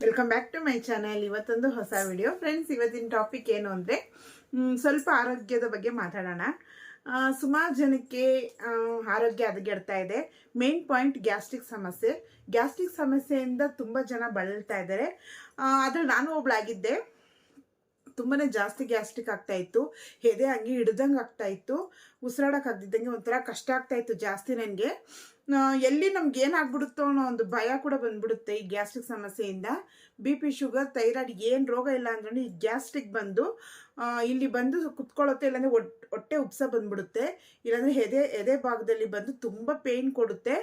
Welcome back to my channel ಇವತ್ತೊಂದು ಹೊಸ video friends ಇವತ್ತಿನ ಟಾಪಿಕ್ ಏನು ಅಂದರೆ ಸ್ವಲ್ಪ ಆರೋಗ್ಯದ ಬಗ್ಗೆ ಮಾತಾಡೋಣ. ಸುಮಾರು ಜನಕ್ಕೆ ಆರೋಗ್ಯ ಹದಗೆಡ್ತಾ ಇದೆ. ಮೇನ್ ಪಾಯಿಂಟ್ ಗ್ಯಾಸ್ಟ್ರಿಕ್ ಸಮಸ್ಯೆ. ಗ್ಯಾಸ್ಟ್ರಿಕ್ ಸಮಸ್ಯೆಯಿಂದ ತುಂಬ ಜನ ಬಳಲ್ತಾ ಇದ್ದಾರೆ. ಆದರೆ ನಾನು ಒಬ್ಳಾಗಿದ್ದೆ. ತುಂಬಾ ಜಾಸ್ತಿ ಗ್ಯಾಸ್ಟ್ರಿಕ್ ಆಗ್ತಾ ಇತ್ತು. ಎದೆ ಹಂಗೆ ಹಿಡ್ದಂಗೆ ಆಗ್ತಾ ಇತ್ತು. ಉಸಿರಾಡಕ್ಕೆ ಆಗ್ದಿದ್ದಂಗೆ ಒಂಥರ ಕಷ್ಟ ಆಗ್ತಾ ಇತ್ತು ಜಾಸ್ತಿ ನನಗೆ ಎಲ್ಲಿ ನಮ್ಗೆ ಏನಾಗ್ಬಿಡುತ್ತೋ ಅನ್ನೋ ಒಂದು ಭಯ ಕೂಡ ಬಂದ್ಬಿಡುತ್ತೆ ಈ ಗ್ಯಾಸ್ಟ್ರಿಕ್ ಸಮಸ್ಯೆಯಿಂದ. ಬಿ ಪಿ ಶುಗರ್, ಥೈರಾಯ್ಡ್ ಏನು ರೋಗ ಇಲ್ಲ ಅಂದ್ರೂ ಈ ಗ್ಯಾಸ್ಟ್ರಿಕ್ ಬಂದು ಇಲ್ಲಿ ಬಂದು ಕುತ್ಕೊಳ್ಳುತ್ತೆ ಇಲ್ಲಾಂದರೆ ಹೊಟ್ಟೆ ಉಪ್ಸ ಬಂದ್ಬಿಡುತ್ತೆ. ಇಲ್ಲಾಂದರೆ ಎದೆ ಎದೆ ಭಾಗದಲ್ಲಿ ಬಂದು ತುಂಬ ಪೇಯ್ನ್ ಕೊಡುತ್ತೆ.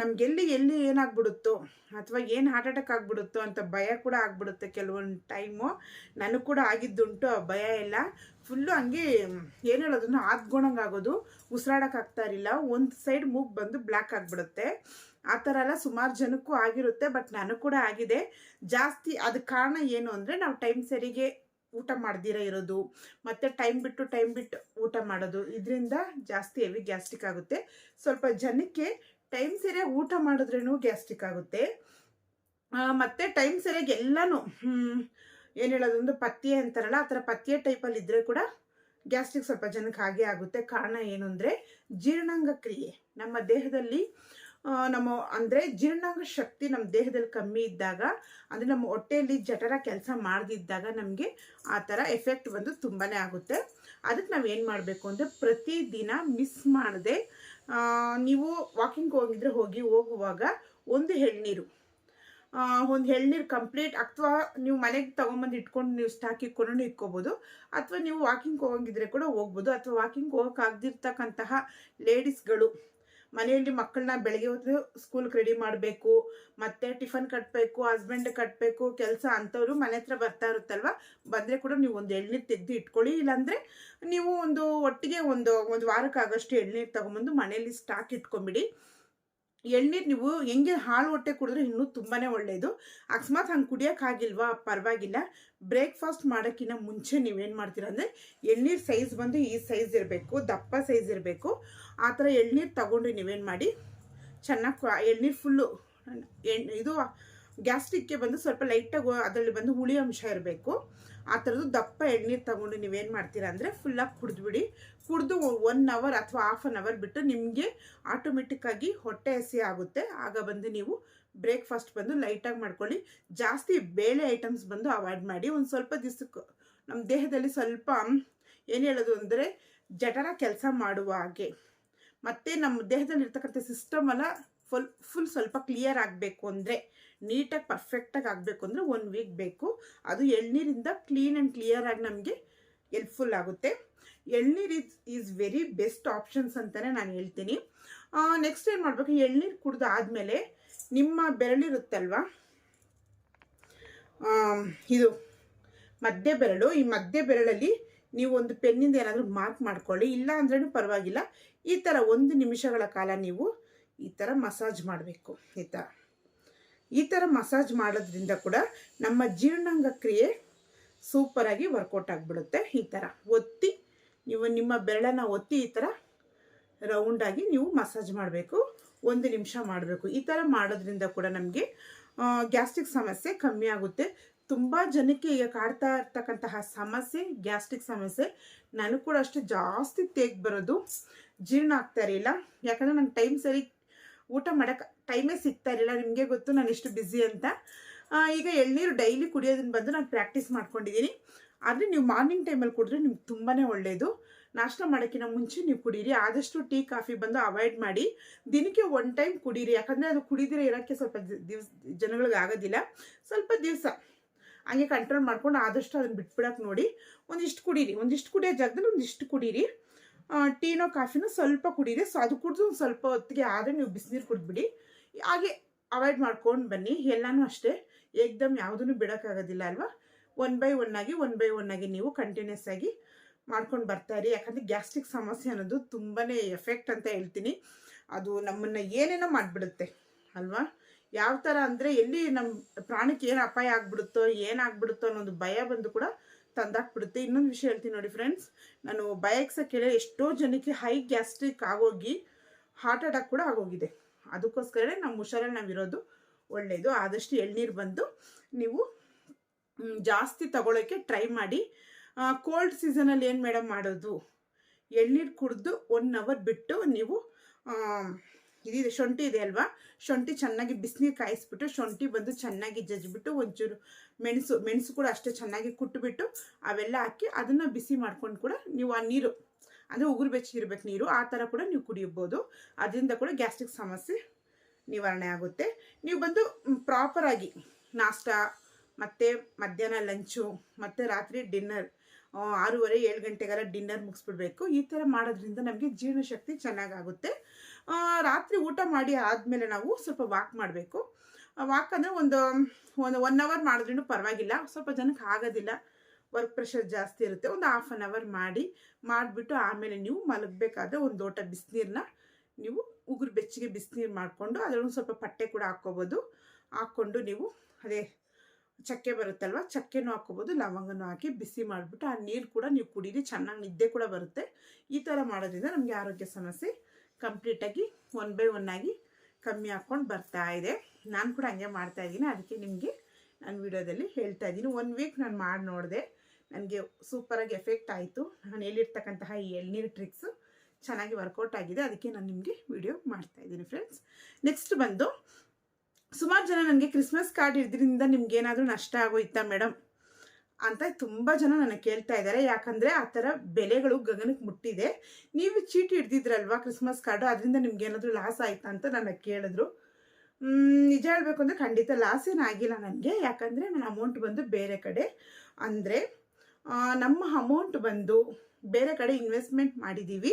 ನಮಗೆಲ್ಲಿ ಎಲ್ಲಿ ಏನಾಗ್ಬಿಡುತ್ತೋ ಅಥವಾ ಏನು ಹಾರ್ಟ್ ಅಟ್ಯಾಕ್ ಆಗ್ಬಿಡುತ್ತೋ ಅಂತ ಭಯ ಕೂಡ ಆಗ್ಬಿಡುತ್ತೆ ಕೆಲವೊಂದು ಟೈಮು ನನಗೆ ಕೂಡ ಆಗಿದ್ದುಂಟು, ಆ ಭಯ ಎಲ್ಲ. ಫುಲ್ಲು ಹಂಗೆ, ಏನು ಹೇಳೋದನ್ನು ಆದ್ಗೋಣಂಗೆ ಆಗೋದು. ಉಸಿರಾಡಕ್ಕೆ ಆಗ್ತಾ ಇರಲಿಲ್ಲ. ಒಂದು ಸೈಡ್ ಮೂಗ್ ಬಂದು ಬ್ಲ್ಯಾಕ್ ಆಗಿಬಿಡುತ್ತೆ. ಆ ಥರ ಎಲ್ಲ ಸುಮಾರು ಜನಕ್ಕೂ ಆಗಿರುತ್ತೆ ಬಟ್ ನನಗೆ ಕೂಡ ಆಗಿದೆ. ಜಾಸ್ತಿ ಅದಕ್ಕೆ ಕಾರಣ ಏನು ಅಂದರೆ ನಾವು ಟೈಮ್ ಸರಿಗೆ ಊಟ ಮಾಡ್ದಿರ ಇರೋದು, ಮತ್ತು ಟೈಮ್ ಬಿಟ್ಟು ಟೈಮ್ ಬಿಟ್ಟು ಊಟ ಮಾಡೋದು, ಇದರಿಂದ ಜಾಸ್ತಿ ಹೆವಿ ಗ್ಯಾಸ್ಟ್ರಿಕ್ ಆಗುತ್ತೆ. ಸ್ವಲ್ಪ ಜನಕ್ಕೆ ಟೈಮ್ ಸರಿಯಾಗಿ ಊಟ ಮಾಡಿದ್ರೂ ಗ್ಯಾಸ್ಟ್ರಿಕ್ ಆಗುತ್ತೆ. ಮತ್ತು ಟೈಮ್ ಸರಿಯಾಗಿ ಎಲ್ಲನೂ ಏನು ಹೇಳೋದು, ಒಂದು ಪಥ್ಯ ಅಂತಾರಲ್ಲ, ಆ ಥರ ಪಥ್ಯ ಟೈಪಲ್ಲಿ ಇದ್ದರೆ ಕೂಡ ಗ್ಯಾಸ್ಟ್ರಿಕ್ ಸ್ವಲ್ಪ ಜನಕ್ಕೆ ಹಾಗೆ ಆಗುತ್ತೆ. ಕಾರಣ ಏನು ಅಂದರೆ ಜೀರ್ಣಾಂಗ ಕ್ರಿಯೆ. ನಮ್ಮ ದೇಹದಲ್ಲಿ ನಮ್ಮ ಅಂದರೆ ಜೀರ್ಣಾಂಗ ಶಕ್ತಿ ನಮ್ಮ ದೇಹದಲ್ಲಿ ಕಮ್ಮಿ ಇದ್ದಾಗ, ಅಂದ್ರೆ ನಮ್ಮ ಹೊಟ್ಟೆಯಲ್ಲಿ ಜಠರ ಕೆಲಸ ಮಾಡದಿದ್ದಾಗ ನಮಗೆ ಆ ಥರ ಎಫೆಕ್ಟ್ ಬಂದು ತುಂಬಾ ಆಗುತ್ತೆ. ಅದಕ್ಕೆ ನಾವು ಏನು ಮಾಡಬೇಕು ಅಂದರೆ ಪ್ರತಿದಿನ ಮಿಸ್ ಮಾಡದೆ ನೀವು ವಾಕಿಂಗ್ ಹೋಗಿದ್ರೆ ಹೋಗಿ ಹೋಗುವಾಗ ಒಂದು ಎಳ್ನೀರು. ಒಂದು ಎಳ್ನೀರು ಕಂಪ್ಲೀಟ್ ಅಥವಾ ನೀವು ಮನೆಗೆ ತೊಗೊಂಬಂದು ಇಟ್ಕೊಂಡು ನೀವು ಸ್ಟಾಕ್ ಇಟ್ಕೊಂಡು ಇಟ್ಕೋಬೋದು ಅಥವಾ ನೀವು ವಾಕಿಂಗ್ ಹೋಗಂಗಿದ್ರೆ ಕೂಡ ಹೋಗ್ಬೋದು. ಅಥವಾ ವಾಕಿಂಗ್ ಹೋಗೋಕ್ಕಾಗ್ದಿರ್ತಕ್ಕಂತಹ ಲೇಡೀಸ್ಗಳು ಮನೆಯಲ್ಲಿ ಮಕ್ಕಳನ್ನ ಬೆಳಗ್ಗೆ ಹೊತ್ತು ಸ್ಕೂಲ್ಗೆ ರೆಡಿ ಮಾಡಬೇಕು, ಮತ್ತೆ ಟಿಫನ್ ಕಟ್ಟಬೇಕು ಹಸ್ಬೆಂಡ್ ಕಟ್ಟಬೇಕು ಕೆಲಸ ಅಂಥವ್ರು ಮನೆ ಹತ್ರ ಬರ್ತಾ ಇರುತ್ತಲ್ವ? ಬಂದರೆ ಕೂಡ ನೀವು ಒಂದು ಎಳ್ನೀರು ತೆಗೆದು ಇಟ್ಕೊಳ್ಳಿ, ಇಲ್ಲಾಂದರೆ ನೀವು ಒಂದು ಒಟ್ಟಿಗೆ ಒಂದು ಒಂದು ವಾರಕ್ಕಾಗಷ್ಟು ಎಳ್ನೀರು ತೊಗೊಂಬಂದು ಮನೆಯಲ್ಲಿ ಸ್ಟಾಕ್ ಇಟ್ಕೊಂಬಿಡಿ ಎಳ್ನೀರು ನೀವು ಹೆಂಗೆ ಹಾಳು ಹೊಟ್ಟೆ ಕುಡಿದ್ರೆ ಇನ್ನೂ ತುಂಬಾ ಒಳ್ಳೆಯದು ಅಕಸ್ಮಾತ್ ಹಂಗೆ ಕುಡಿಯೋಕ್ಕಾಗಿಲ್ವಾ ಪರವಾಗಿಲ್ಲ. ಬ್ರೇಕ್ಫಾಸ್ಟ್ ಮಾಡೋಕ್ಕಿಂತ ಮುಂಚೆ ನೀವೇನು ಮಾಡ್ತೀರಾ ಅಂದರೆ, ಎಳ್ನೀರು ಸೈಜ್ ಬಂದು ಈ ಸೈಜ್ ಇರಬೇಕು, ದಪ್ಪ ಸೈಜ್ ಇರಬೇಕು. ಆ ಥರ ಎಳ್ನೀರು ತಗೊಂಡು ನೀವೇನು ಮಾಡಿ, ಚೆನ್ನಾಗಿ ಎಳ್ನೀರು ಫುಲ್ಲು ಎಣ್ ಇದು ಗ್ಯಾಸ್ಟ್ರಿಕ್ಗೆ ಬಂದು ಸ್ವಲ್ಪ ಲೈಟಾಗಿ ಅದರಲ್ಲಿ ಬಂದು ಹುಳಿ ಅಂಶ ಇರಬೇಕು. ಆ ಥರದ್ದು ದಪ್ಪ ಎಣ್ಣೀರು ತಗೊಂಡು ನೀವೇನು ಮಾಡ್ತೀರಾ ಅಂದರೆ ಫುಲ್ಲಾಗಿ ಕುಡಿದ್ಬಿಡಿ. ಕುಡಿದು ಒನ್ ಅವರ್ ಅಥವಾ ಹಾಫ್ ಆನ್ ಅವರ್ ಬಿಟ್ಟು ನಿಮಗೆ ಆಟೋಮೆಟಿಕ್ಕಾಗಿ ಹೊಟ್ಟೆ ಹಸಿ ಆಗುತ್ತೆ. ಆಗ ಬಂದು ನೀವು ಬ್ರೇಕ್ಫಾಸ್ಟ್ ಬಂದು ಲೈಟಾಗಿ ಮಾಡ್ಕೊಳ್ಳಿ. ಜಾಸ್ತಿ ಬೇಳೆ ಐಟಮ್ಸ್ ಬಂದು ಅವಾಯ್ಡ್ ಮಾಡಿ. ಒಂದು ಸ್ವಲ್ಪ ದಿವಸಕ್ಕೆ ನಮ್ಮ ದೇಹದಲ್ಲಿ ಸ್ವಲ್ಪ, ಏನು ಹೇಳೋದು ಅಂದರೆ ಜಠರ ಕೆಲಸ ಮಾಡುವ ಹಾಗೆ. ಮತ್ತು ನಮ್ಮ ದೇಹದಲ್ಲಿ ಸಿಸ್ಟಮ್ ಎಲ್ಲ ಫುಲ್ ಫುಲ್ ಸ್ವಲ್ಪ ಕ್ಲಿಯರ್ ಆಗಬೇಕು ಅಂದರೆ ನೀಟಾಗಿ ಪರ್ಫೆಕ್ಟಾಗಿ ಆಗಬೇಕು ಅಂದರೆ ಒನ್ ವೀಕ್ ಬೇಕು. ಅದು ಎಳ್ನೀರಿಂದ ಕ್ಲೀನ್ ಆ್ಯಂಡ್ ಕ್ಲಿಯರ್ ಆಗಿ ನಮಗೆ ಎಲ್ಪ್ಫುಲ್ ಆಗುತ್ತೆ. ಎಳ್ನೀರು is is very best options ಅಂತಲೇ ನಾನು ಹೇಳ್ತೀನಿ. ನೆಕ್ಸ್ಟ್ ಏನು ಮಾಡಬೇಕು? ಎಳ್ನೀರು ಕುಡ್ದು ಆದಮೇಲೆ ನಿಮ್ಮ ಬೆರಳಿರುತ್ತಲ್ವ ಇದು ಮಧ್ಯ ಬೆರಳು. ಈ ಮಧ್ಯ ಬೆರಳಲ್ಲಿ ನೀವು ಒಂದು ಪೆನ್ನಿಂದ ಏನಾದರೂ ಮಾರ್ಕ್ ಮಾಡ್ಕೊಳ್ಳಿ. ಇಲ್ಲ ಅಂದ್ರೂ ಪರವಾಗಿಲ್ಲ. ಈ ಥರ ಒಂದು ನಿಮಿಷಗಳ ಕಾಲ ನೀವು ಈ ಥರ ಮಸಾಜ್ ಮಾಡಬೇಕು ಈ ಥರ ಈ ಥರ ಮಸಾಜ್ ಮಾಡೋದ್ರಿಂದ ಕೂಡ ನಮ್ಮ ಜೀರ್ಣಾಂಗ ಕ್ರಿಯೆ ಸೂಪರಾಗಿ ವರ್ಕೌಟ್ ಆಗಿಬಿಡುತ್ತೆ ಈ ಥರ ಒತ್ತಿ, ನೀವು ನಿಮ್ಮ ಬೆರಳನ್ನು ಒತ್ತಿ ಈ ಥರ ರೌಂಡಾಗಿ ನೀವು ಮಸಾಜ್ ಮಾಡಬೇಕು, ಒಂದು ನಿಮಿಷ ಮಾಡಬೇಕು. ಈ ಥರ ಮಾಡೋದ್ರಿಂದ ಕೂಡ ನಮಗೆ ಗ್ಯಾಸ್ಟ್ರಿಕ್ ಸಮಸ್ಯೆ ಕಮ್ಮಿ ಆಗುತ್ತೆ. ತುಂಬ ಜನಕ್ಕೆ ಈಗ ಕಾಡ್ತಾ ಇರ್ತಕ್ಕಂತಹ ಸಮಸ್ಯೆ, ಗ್ಯಾಸ್ಟ್ರಿಕ್ ಸಮಸ್ಯೆ ನನಗೆ ಕೂಡ ಅಷ್ಟು ಜಾಸ್ತಿ ತೇಗ್ ಬರೋದು ಜೀರ್ಣ ಆಗ್ತಾ ಇರಲಿಲ್ಲ. ಯಾಕಂದರೆ ನಂಗೆ ಟೈಮ್ ಸರಿ ಊಟ ಮಾಡೋಕ್ಕೆ ಟೈಮೇ ಸಿಗ್ತಾ ಇರಲಿಲ್ಲ. ನಿಮಗೆ ಗೊತ್ತು, ನಾನು ಎಷ್ಟು ಬ್ಯುಸಿ ಅಂತ. ಈಗ ಎಳ್ನೀರು ಡೈಲಿ ಕುಡಿಯೋದನ್ನ ಬಂದು ನಾನು ಪ್ರಾಕ್ಟೀಸ್ ಮಾಡ್ಕೊಂಡಿದ್ದೀನಿ ಆದರೆ ನೀವು ಮಾರ್ನಿಂಗ್ ಟೈಮಲ್ಲಿ ಕುಡಿದ್ರೆ ನಿಮ್ಗೆ ತುಂಬಾ ಒಳ್ಳೆಯದು ನಾಷ್ಟ ಮಾಡೋಕ್ಕಿಂತ ಮುಂಚೆ ನೀವು ಕುಡೀರಿ. ಆದಷ್ಟು ಟೀ, ಕಾಫಿ ಬಂದು ಅವಾಯ್ಡ್ ಮಾಡಿ. ದಿನಕ್ಕೆ ಒನ್ ಟೈಮ್ ಕುಡೀರಿ. ಯಾಕಂದರೆ ಅದು ಕುಡಿದಿರೋ ಇರೋಕ್ಕೆ ಸ್ವಲ್ಪ ದಿವ್ಸ, ಜನಗಳಿಗೆ ಆಗೋದಿಲ್ಲ. ಸ್ವಲ್ಪ ದಿವಸ ಹಂಗೆ ಕಂಟ್ರೋಲ್ ಮಾಡ್ಕೊಂಡು ಆದಷ್ಟು ಅದನ್ನು ಬಿಟ್ಬಿಡಕ್ಕೆ ನೋಡಿ. ಒಂದಿಷ್ಟು ಕುಡೀರಿ. ಒಂದಿಷ್ಟು ಕುಡಿಯೋ ಜಾಗದಲ್ಲಿ ಒಂದಿಷ್ಟು ಕುಡೀರಿ. ಟೀನೋ ಕಾಫಿನೋ ಸ್ವಲ್ಪ ಕುಡೀರಿ ಸೊ, ಅದು ಕುಡಿದು ಒಂದು ಸ್ವಲ್ಪ ಹೊತ್ತಿಗೆ ಆದರೆ ನೀವು ಬಿಸಿನೀರು ಕುಡಿದ್ಬಿಡಿ. ಹಾಗೆ ಅವಾಯ್ಡ್ ಮಾಡ್ಕೊಂಡು ಬನ್ನಿ. ಎಲ್ಲನೂ ಅಷ್ಟೇ. ಏಕ್ದಮ್ ಯಾವುದನ್ನು ಬಿಡೋಕ್ಕಾಗೋದಿಲ್ಲ, ಅಲ್ವಾ? ಒನ್ ಬೈ ಒನ್ ಆಗಿ, ಒನ್ ಬೈ ಒನ್ ಆಗಿ ನೀವು ಕಂಟಿನ್ಯೂಸ್ ಆಗಿ ಮಾಡ್ಕೊಂಡು ಇರಿ. ಯಾಕಂದರೆ ಗ್ಯಾಸ್ಟ್ರಿಕ್ ಸಮಸ್ಯೆ ಅನ್ನೋದು ತುಂಬಾ ಎಫೆಕ್ಟ್ ಅಂತ ಹೇಳ್ತೀನಿ. ಅದು ನಮ್ಮನ್ನು ಏನೇನೋ ಮಾಡಿಬಿಡುತ್ತೆ, ಅಲ್ವಾ? ಯಾವ ಥರ ಅಂದರೆ ಎಲ್ಲಿ ನಮ್ಮ ಪ್ರಾಣಕ್ಕೆ ಏನು ಅಪಾಯ ಆಗ್ಬಿಡುತ್ತೋ ಏನಾಗ್ಬಿಡುತ್ತೋ ಅನ್ನೋದು ಭಯ ಬಂದು ಕೂಡ ತಂದಾಕ್ಬಿಡುತ್ತೆ. ಇನ್ನೊಂದು ವಿಷಯ ಹೇಳ್ತೀನಿ ನೋಡಿ ಫ್ರೆಂಡ್ಸ್ ನಾನು ಬಯಕ್ಸ ಕೇಳಿ ಎಷ್ಟೋ ಜನಕ್ಕೆ ಹೈ ಗ್ಯಾಸ್ಟ್ರಿಕ್ ಆಗೋಗಿ ಹಾರ್ಟ್ ಅಟ್ಯಾಕ್ ಕೂಡ ಆಗೋಗಿದೆ. ಅದಕ್ಕೋಸ್ಕರನೇ ನಮ್ಮ ಹುಷಾರಲ್ಲಿ ನಾವಿರೋದು ಒಳ್ಳೆಯದು ಆದಷ್ಟು ಎಳ್ನೀರು ಬಂದು ನೀವು ಜಾಸ್ತಿ ತಗೊಳ್ಳೋಕ್ಕೆ ಟ್ರೈ ಮಾಡಿ. ಕೋಲ್ಡ್ ಸೀಸನಲ್ಲಿ ಏನು ಮೇಡಮ್ ಮಾಡೋದು? ಎಳ್ನೀರು ಕುಡಿದು ಒನ್ ಅವರ್ ಬಿಟ್ಟು ನೀವು ಇದಿದೆ, ಶುಂಠಿ ಇದೆ ಅಲ್ವಾ? ಶುಂಠಿ ಚೆನ್ನಾಗಿ ಬಿಸಿನೀರು ಕಾಯಿಸ್ಬಿಟ್ಟು, ಶುಂಠಿ ಬಂದು ಚೆನ್ನಾಗಿ ಜಜ್ಜಿಬಿಟ್ಟು ಒಂಚೂರು ಮೆಣಸು ಮೆಣಸು ಕೂಡ ಅಷ್ಟೇ ಚೆನ್ನಾಗಿ ಕುಟ್ಬಿಟ್ಟು ಅವೆಲ್ಲ ಹಾಕಿ ಅದನ್ನು ಬಿಸಿ ಮಾಡ್ಕೊಂಡು ಕೂಡ ನೀವು ಆ ನೀರು, ಅಂದರೆ ಉಗುರು ಬೆಚ್ಚಿರ್ಬೇಕು ನೀರು, ಆ ಥರ ಕೂಡ ನೀವು ಕುಡಿಯಬಹುದು. ಅದರಿಂದ ಕೂಡ ಗ್ಯಾಸ್ಟ್ರಿಕ್ ಸಮಸ್ಯೆ ನಿವಾರಣೆ ಆಗುತ್ತೆ. ನೀವು ಬಂದು ಪ್ರಾಪರಾಗಿ ನಾಷ್ಟ ಮತ್ತು ಮಧ್ಯಾಹ್ನ ಲಂಚು ಮತ್ತು ರಾತ್ರಿ ಡಿನ್ನರ್ ಆರೂವರೆ ಏಳು ಗಂಟೆಗೆಲ್ಲ ಡಿನ್ನರ್ ಮುಗಿಸ್ಬಿಡ್ಬೇಕು. ಈ ಥರ ಮಾಡೋದ್ರಿಂದ ನಮಗೆ ಜೀರ್ಣಶಕ್ತಿ ಚೆನ್ನಾಗಾಗುತ್ತೆ. ರಾತ್ರಿ ಊಟ ಮಾಡಿ ಆದಮೇಲೆ ನಾವು ಸ್ವಲ್ಪ ವಾಕ್ ಮಾಡಬೇಕು. ವಾಕ್ ಅಂದರೆ ಒಂದು ಒಂದು ಒನ್ ಅವರ್ ಮಾಡಿದ್ರೂ ಪರವಾಗಿಲ್ಲ. ಸ್ವಲ್ಪ ಜನಕ್ಕೆ ಆಗೋದಿಲ್ಲ. ವರ್ಕ್ ಪ್ರೆಷರ್ ಜಾಸ್ತಿ ಇರುತ್ತೆ. ಒಂದು ಹಾಫ್ ಆನ್ ಅವರ್ ಮಾಡಿ, ಮಾಡಿಬಿಟ್ಟು ಆಮೇಲೆ ನೀವು ಮಲಗಬೇಕಾದ್ರೆ ಒಂದು ಲೋಟ ಬಿಸಿನೀರನ್ನ ನೀವು ಉಗುರು ಬೆಚ್ಚಗೆ ಬಿಸಿನೀರು ಮಾಡಿಕೊಂಡು ಅದರೊಂದು ಸ್ವಲ್ಪ ಪಟ್ಟೆ ಕೂಡ ಹಾಕ್ಕೋಬೋದು. ಹಾಕ್ಕೊಂಡು ನೀವು ಅದೇ ಚಕ್ಕೆ ಬರುತ್ತಲ್ವ? ಚಕ್ಕೆನೂ ಹಾಕ್ಕೋಬೋದು. ಲವಂಗನೂ ಹಾಕಿ ಬಿಸಿ ಮಾಡಿಬಿಟ್ಟು ಆ ನೀರು ಕೂಡ ನೀವು ಕುಡೀರಿ ಚೆನ್ನಾಗಿ ನಿದ್ದೆ ಕೂಡ ಬರುತ್ತೆ. ಈ ಥರ ಮಾಡೋದ್ರಿಂದ ನಮಗೆ ಆರೋಗ್ಯ ಸಮಸ್ಯೆ ಕಂಪ್ಲೀಟಾಗಿ ಒನ್ ಬೈ ಒನ್ ಆಗಿ ಕಮ್ಮಿ ಹಾಕ್ಕೊಂಡು ಬರ್ತಾ ಇದೆ. ನಾನು ಕೂಡ ಹಂಗೆ ಮಾಡ್ತಾ ಇದ್ದೀನಿ. ಅದಕ್ಕೆ ನಿಮಗೆ ನಾನು ವಿಡಿಯೋದಲ್ಲಿ ಹೇಳ್ತಾ ಇದ್ದೀನಿ. ಒನ್ ವೀಕ್ ನಾನು ಮಾಡಿ ನೋಡಿದೆ. ನನಗೆ ಸೂಪರಾಗಿ ಎಫೆಕ್ಟ್ ಆಯಿತು. ನಾನು ಹೇಳಿರ್ತಕ್ಕಂತಹ ಈ ಎಳ್ನೀರು ಟ್ರಿಕ್ಸು ಚೆನ್ನಾಗಿ ವರ್ಕೌಟ್ ಆಗಿದೆ. ಅದಕ್ಕೆ ನಾನು ನಿಮಗೆ ವಿಡಿಯೋ ಮಾಡ್ತಾ ಇದ್ದೀನಿ ಫ್ರೆಂಡ್ಸ್ ನೆಕ್ಸ್ಟ್ ಬಂದು, ಸುಮಾರು ಜನ ನನಗೆ ಕ್ರಿಸ್ಮಸ್ ಕಾರ್ಡ್ ಇದ್ರಿಂದ ನಿಮ್ಗೆ ಏನಾದರೂ ನಷ್ಟ ಆಗೋಯ್ತಾ ಮೇಡಮ್ ಅಂತ ತುಂಬ ಜನ ನನಗೆ ಕೇಳ್ತಾ ಇದ್ದಾರೆ ಯಾಕಂದರೆ ಆ ಥರ ಬೆಲೆಗಳು ಗಗನಕ್ಕೆ ಮುಟ್ಟಿದೆ. ನೀವು ಚೀಟಿ ಹಿಡ್ದಿದ್ರಲ್ವಾ ಕ್ರಿಸ್ಮಸ್ ಕಾರ್ಡು? ಅದರಿಂದ ನಿಮ್ಗೆ ಏನಾದರೂ ಲಾಸ್ ಆಯ್ತಾ ಅಂತ ನನಗೆ ಕೇಳಿದ್ರು. ನಿಜ ಹೇಳಬೇಕು ಅಂದರೆ ಖಂಡಿತ ಲಾಸ್ ಏನಾಗಿಲ್ಲ ನನಗೆ. ಯಾಕಂದರೆ ನನ್ನ ಅಮೌಂಟ್ ಬಂದು ಬೇರೆ ಕಡೆ. ಅಂದರೆ ನಮ್ಮ ಅಮೌಂಟ್ ಬಂದು ಬೇರೆ ಕಡೆ ಇನ್ವೆಸ್ಟ್ಮೆಂಟ್ ಮಾಡಿದ್ದೀವಿ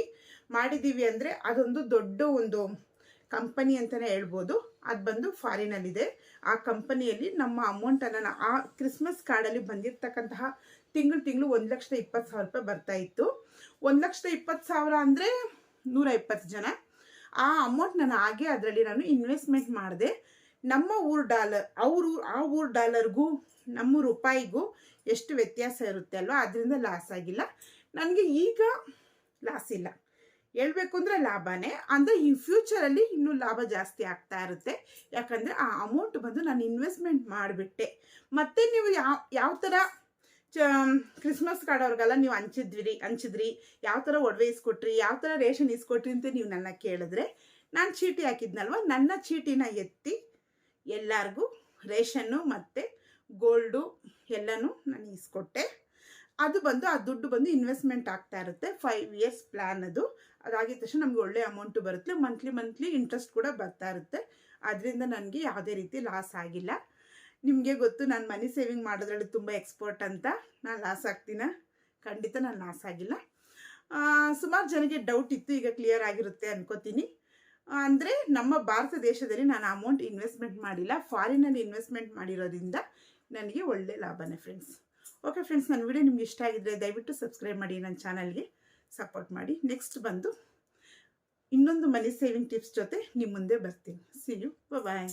ಮಾಡಿದ್ದೀವಿ ಅಂದರೆ ಅದೊಂದು ದೊಡ್ಡ ಒಂದು ಕಂಪನಿ ಅಂತಲೇ ಹೇಳ್ಬೋದು. ಅದು ಬಂದು ಫಾರಿನಲ್ಲಿದೆ ಆ ಕಂಪನಿಯಲ್ಲಿ ನಮ್ಮ ಅಮೌಂಟನ್ನು ಆ ಕ್ರಿಸ್ಮಸ್ ಕಾರ್ಡಲ್ಲಿ ಬಂದಿರತಕ್ಕಂತಹ ತಿಂಗಳು ತಿಂಗಳು ಒಂದು ಲಕ್ಷದ ಇಪ್ಪತ್ತು ಸಾವಿರ ರೂಪಾಯಿ ಬರ್ತಾ ಇತ್ತು. ಒಂದು ಲಕ್ಷದ ಇಪ್ಪತ್ತು ಸಾವಿರ ಅಂದರೆ ನೂರ ಇಪ್ಪತ್ತು ಜನ. ಆ ಅಮೌಂಟ್ ನಾನು ಹಾಗೆ ಅದರಲ್ಲಿ ನಾನು ಇನ್ವೆಸ್ಟ್ಮೆಂಟ್ ಮಾಡಿದೆ. ನಮ್ಮ ಊರು ಡಾಲರ್ ಅವರು ಆ ಊರು ಡಾಲರ್ಗೂ ನಮ್ಮ ರೂಪಾಯಿಗೂ ಎಷ್ಟು ವ್ಯತ್ಯಾಸ ಇರುತ್ತೆ ಅಲ್ವಾ? ಅದರಿಂದ ಲಾಸ್ ಆಗಿಲ್ಲ. ನನಗೆ ಈಗ ಲಾಸ್ ಇಲ್ಲ. ಹೇಳ್ಬೇಕು ಅಂದರೆ ಲಾಭನೇ. ಅಂದರೆ ಈ ಫ್ಯೂಚರಲ್ಲಿ ಇನ್ನೂ ಲಾಭ ಜಾಸ್ತಿ ಆಗ್ತಾ ಇರುತ್ತೆ. ಯಾಕಂದರೆ ಆ ಅಮೌಂಟ್ ಬಂದು ನಾನು ಇನ್ವೆಸ್ಟ್ಮೆಂಟ್ ಮಾಡಿಬಿಟ್ಟೆ. ಮತ್ತೆ ನೀವು ಯಾವ ಯಾವ ಥರ ಚ ಕ್ರಿಸ್ಮಸ್ ಕಾರ್ಡ್ ಅವ್ರಿಗೆಲ್ಲ ನೀವು ಹಂಚಿದ್ರಿ ಹಂಚಿದ್ರಿ. ಯಾವ ಥರ ಒಡವೆ ಇಸ್ಕೊಟ್ರಿ, ಯಾವ ಥರ ರೇಷನ್ ಇಸ್ಕೊಟ್ರಿ ಅಂತ ನೀವು ನನ್ನ ಕೇಳಿದ್ರೆ, ನಾನು ಚೀಟಿ ಹಾಕಿದ್ನಲ್ವ? ನನ್ನ ಚೀಟಿನ ಎತ್ತಿ ಎಲ್ಲರಿಗೂ ರೇಷನ್ನು ಮತ್ತು ಗೋಲ್ಡು ಎಲ್ಲನೂ ನಾನು ಇಸ್ಕೊಟ್ಟೆ. ಅದು ಬಂದು, ಆ ದುಡ್ಡು ಬಂದು ಇನ್ವೆಸ್ಟ್ಮೆಂಟ್ ಆಗ್ತಾ ಇರುತ್ತೆ. ಫೈವ್ ಇಯರ್ಸ್ ಪ್ಲ್ಯಾನ್ ಅದು. ಅದಾಗಿದ ತಕ್ಷಣ ನಮಗೆ ಒಳ್ಳೆ ಅಮೌಂಟು ಬರುತ್ತೆ. ಮಂತ್ಲಿ ಮಂತ್ಲಿ ಇಂಟ್ರೆಸ್ಟ್ ಕೂಡ ಬರ್ತಾ ಇರುತ್ತೆ. ಅದರಿಂದ ನನಗೆ ಯಾವುದೇ ರೀತಿ ಲಾಸ್ ಆಗಿಲ್ಲ. ನಿಮಗೆ ಗೊತ್ತು ನಾನು ಮನಿ ಸೇವಿಂಗ್ ಮಾಡೋದ್ರಲ್ಲಿ ತುಂಬ ಎಕ್ಸ್ಪರ್ಟ್ ಅಂತ. ನಾನು ಲಾಸ್ ಆಗ್ತೀನ? ಖಂಡಿತ ನಾನು ಲಾಸ್ ಆಗಿಲ್ಲ. ಸುಮಾರು ಜನಕ್ಕೆ ಡೌಟ್ ಇತ್ತು, ಈಗ ಕ್ಲಿಯರ್ ಆಗಿರುತ್ತೆ ಅನ್ಕೋತೀನಿ. ಅಂದರೆ ನಮ್ಮ ಭಾರತ ದೇಶದಲ್ಲಿ ನಾನು ಅಮೌಂಟ್ ಇನ್ವೆಸ್ಟ್ಮೆಂಟ್ ಮಾಡಿಲ್ಲ. ಫಾರಿನಲ್ಲಿ ಇನ್ವೆಸ್ಟ್ಮೆಂಟ್ ಮಾಡಿರೋದ್ರಿಂದ ನನಗೆ ಒಳ್ಳೆ ಲಾಭನೇ ಫ್ರೆಂಡ್ಸ್ ಓಕೆ ಫ್ರೆಂಡ್ಸ್ ನನ್ನ ವಿಡಿಯೋ ನಿಮ್ಗೆ ಇಷ್ಟ ಆಗಿದ್ರೆ ದಯವಿಟ್ಟು ಸಬ್ಸ್ಕ್ರೈಬ್ ಮಾಡಿ ನನ್ನ ಚಾನಲ್ಗೆ ಸಪೋರ್ಟ್ ಮಾಡಿ. ನೆಕ್ಸ್ಟ್ ಬಂದು ಇನ್ನೊಂದು ಮನಿ ಸೇವಿಂಗ್ ಟಿಪ್ಸ್ ಜೊತೆ ನಿಮ್ಮ ಮುಂದೆ ಬರ್ತೀನಿ. C you bye